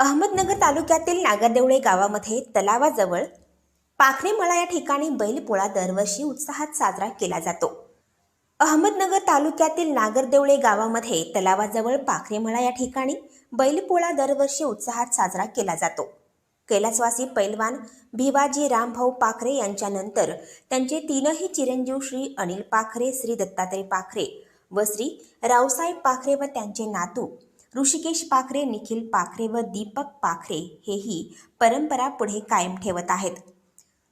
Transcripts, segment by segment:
अहमदनगर तालुक्यातील नागरदेवळे गावामध्ये तलावाजवळ पाखरेमळा या ठिकाणी बैलपोळा दरवर्षी उत्साहात साजरा केला जातो. अहमदनगर तालुक्यातील नागरदेवळे गावामध्ये तलावाजवळ पाखरेमळा या ठिकाणी बैलपोळा दरवर्षी उत्साहात साजरा केला जातो. कैलासवासी पैलवान भिवाजी रामभाऊ पाखरे यांच्यानंतर त्यांचे तीनही चिरंजीव श्री अनिल पाखरे श्री दत्तात्रय पाखरे व श्री रावसाहेब पाखरे व त्यांचे नातू ऋषिकेश पाखरे निखिल पाखरे व दीपक पाखरे हेही परंपरा पुढे कायम ठेवत आहेत.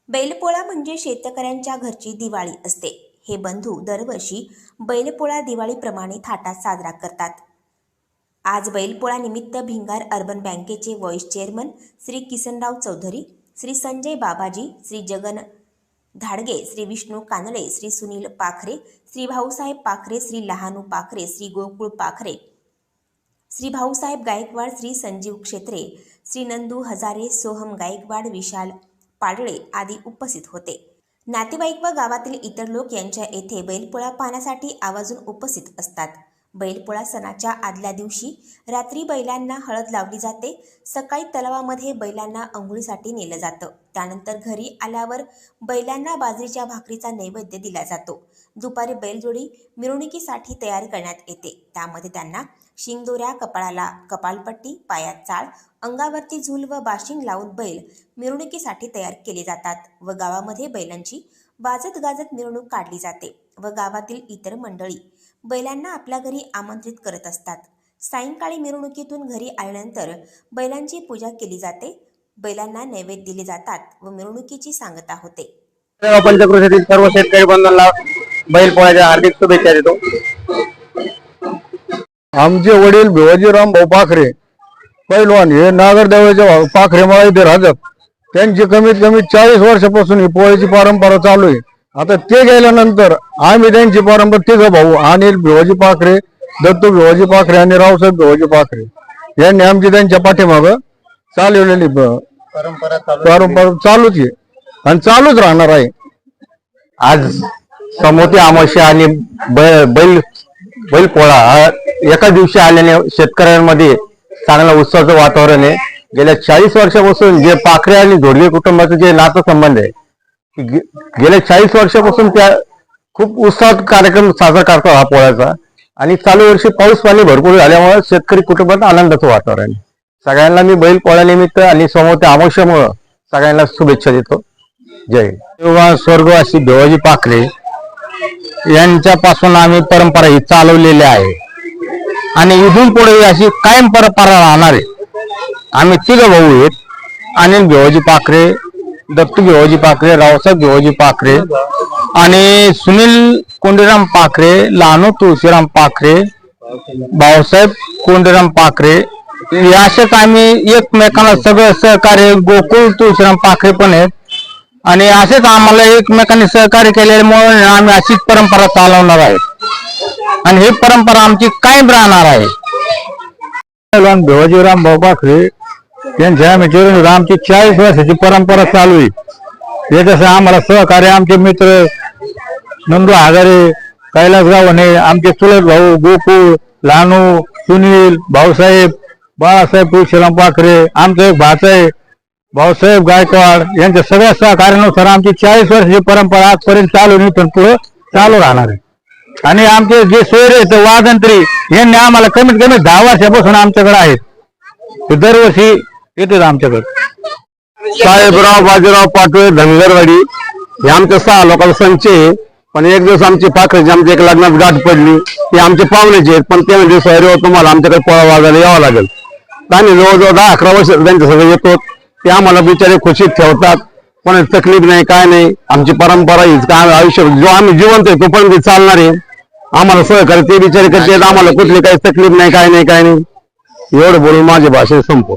बैलपोळा म्हणजे शेतकऱ्यांच्या घरची दिवाळी असते. हे बंधू दरवर्षी बैलपोळा दिवाळीप्रमाणे थाटात साजरा करतात. आज बैलपोळा निमित्त भिंगार अर्बन बँकेचे व्हाईस चेअरमन श्री किसनराव चौधरी श्री संजय बाबाजी श्री जगन धाडगे श्री विष्णू कानडे श्री सुनील पाखरे श्री भाऊसाहेब पाखरे श्री लहानू पाखरे श्री गोकुळ पाखरे श्री भाऊसाहेब गायकवाड श्री संजीव क्षेत्रे श्री नंदू हजारे सोहम गायकवाड विशाल पाडळे आदी उपस्थित होते. नातेवाईक व गावातील इतर लोक यांच्या येथे बैलपोळा पाहण्यासाठी आवाजून उपस्थित असतात. बैलपोळा सणाच्या आदल्या दिवशी रात्री बैलांना हळद लावली जाते. सकाळी तलावामध्ये बैलांना अंघोळीसाठी नेलं जातं. त्यानंतर घरी आल्यावर बैलांना बाजरीच्या भाकरीचा नैवेद्य दिला जातो. दुपारी बैलजोडी मिरवणुकीसाठी तयार करण्यात येते. त्यामध्ये त्यांना शिंगदोऱ्या कपाळाला कपालपट्टी पायात चाळ अंगावरती झूल व बाशिंग लावून बैल मिरवणुकीसाठी तयार केले जातात व गावामध्ये बैलांची वाजत गाजत मिरवणूक काढली जाते व गावातील इतर मंडळी बैलांना आपल्या घरी आमंत्रित करत असतात. सायंकाळी मिरवणुकीतून घरी आल्यानंतर बैलांची पूजा केली जाते. बैलांना नैवेद्य दिले जातात व मिरवणुकीची सांगता होते. सर्व शेतकरी बंधूंना बैल पोळ्याच्या हार्दिक शुभेच्छा देतो. आमचे वडील भिवाजीराम भाऊ पाखरे पैलवान हे नागरदेवाच्या पाखरे मला इथे राहतात. त्यांची कमीत कमी चाळीस वर्षापासून ही पोळ्याची परंपरा चालू आहे. आता ते गेल्यानंतर आम्ही त्यांची परंपरा तिघ भाऊ अनिल भिवाजी पाखरे दत्तू भिवाजी पाखरे आणि रावसाहेब भिवाजी पाखरे. यांनी आमची त्यांच्या पाठीमाग चालवलेली परंपरा चालू परंपरा चालूच आहे आणि चालूच राहणार आहे. आज समोती अमावस्या आणि बैल बैल पोळा हा एका दिवशी आल्याने शेतकऱ्यांमध्ये चांगला उत्साहाचं वातावरण आहे. गेल्या चाळीस वर्षापासून जे पाखरे आणि धोडगे कुटुंबाचं जे नातेसंबंध आहे की गे- गेल्या चाळीस वर्षापासून त्या खूप उत्साहात कार्यक्रम साजरा करतो हा पोळ्याचा. आणि चालू वर्षी पाऊस पाणी भरपूर झाल्यामुळे शेतकरी कुटुंबात आनंदाचं वातावरण आहे. सगळ्यांना मी बैल पोळ्यानिमित्त आणि समोर अमावश्यामुळं सगळ्यांना शुभेच्छा देतो. जय तेव्हा स्वर्गवासी देवाजी पाखरे. यांच्यापासून आम्ही परंपरा ही चालवलेली आहे. आणि इथून पुढे अशी कायम परंपरा राहणार आहे. आम्ही तिघ भाऊ आहेत. अनिल भिवाजी पाखरे दत्तू भिवाजी पाखरे रावसाहेब भिवाजी पाखरे आणि सुनील कोंडीराम पाखरे लहानू तुळशीराम पाखरे भाऊसाहेब कोंडीराम पाखरे. असेच आम्ही एकमेकांना सगळं सहकार्य गोकुळ तुळशीराम पाखरे पण आहेत. आणि असेच आम्हाला एकमेकांनी सहकार्य केल्यामुळे आम्ही अशीच परंपरा चालवणार आहे. आणि ही परंपरा आमची कायम राहणार आहे. पहिलवान भिवाजीराम भाऊ पाखरे यांच्या आम्ही आमची चाळीस वर्षाची परंपरा चालू आहे. याच्यासह आम्हाला सहकार्य आमचे मित्र नंदू आगारे कैलास गावणे आमचे चुलत भाऊ गोकुळ लानू सुनील भाऊसाहेब बाळासाहेब तुळशीराम पाखरे आमचा एक भाचा आहे. भाऊसाहेब गायकवाड यांच्या सगळ्या सहकार्यानुसार आमची चाळीस वर्षाची परंपरा आजपर्यंत चालू आहे इथून पुढे चालू राहणार आहे. आणि आमचे जे सोयरे आहेत वादंत्री यांनी आम्हाला कमीत कमी दहा वर्षापासून आमच्याकडे आहेत. ते दरवर्षी येतात आमच्याकडे. साहेबराव बाजीराव पाटोळे धनगरवाडी हे आमच्या सहा लोकांचा संच आहे. पण एक दिवस आमची पाखरची आमच्या एक लग्नात गाठ पडली. ते आमचे पाहुण्याचे आहेत पण ते म्हणजे सोयरे तुम्हाला आमच्याकडे पोळा वाजायला यावं लागेल. आणि आम्ही जवळजवळ दहा अकरा वर्ष त्यांच्या सगळं येतो ते आम्हाला बिचारे खुशीत ठेवतात. पण तकलीफ नाही काय नाही. आमची परंपरा हीच काय आयुष्य जो आम्ही जिवंत आहे तो पण चालणार आहे. आम्हाला सहकार्य ते बिचारे करते आम्हाला कुठली काही तकलीफ नाही काय नाही काय नाही. एवढं बोलून माझे भाषण संपव